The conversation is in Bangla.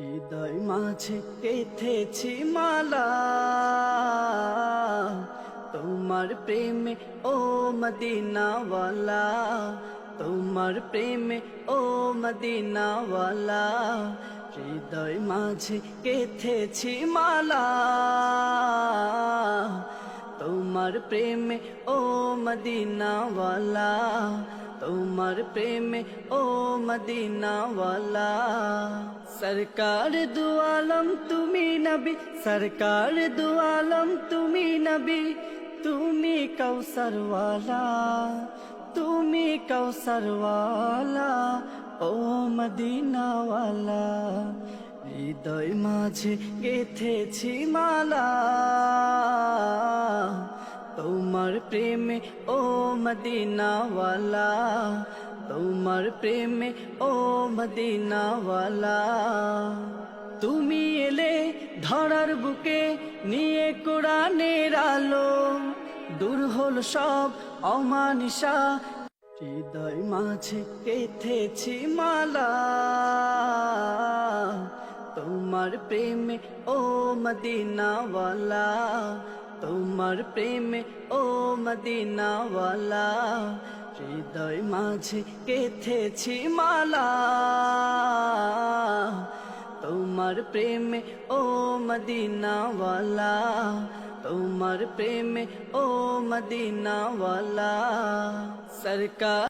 হৃদয় মাঝে গেথেছি মালা। তোমার প্রেমে ও মদিনাওয়ালা। তোমার প্রেমে ও মদিনাওয়ালা। হৃদয় মাঝে গেথেছি মালা। তোমার প্রেমে ও মদিনাওয়ালা। তোমার প্রেমে ও মদিনাওয়ালা সরকার দুআলম তুমি নবী সরকার দুআলম তুমি নবী তুমি কৌসরওয়ালা তুমি কৌসরওয়ালা ও মদিনাওয়ালা হৃদয় মাঝে গেথেছি মালা তোমার প্রেমে ও মদিনাওয়ালা, তোমার প্রেমে, ও মদিনাওয়ালা। তুমি এলে ধরার বুকে, নিয়ে কোরআনের আলো। দূর হল সব অমানিসা হৃদয় মাঝে গেথেছি মালা। তোমার প্রেমে, ও মদিনাওয়ালা তোমার প্রেমে, ও মদিনাওয়ালা, হৃদয় মাঝে কেথেছি মালা। তোমার প্রেমে, ও মদিনাওয়ালা, তোমার প্রেমে, ও মদিনাওয়ালা, সরকার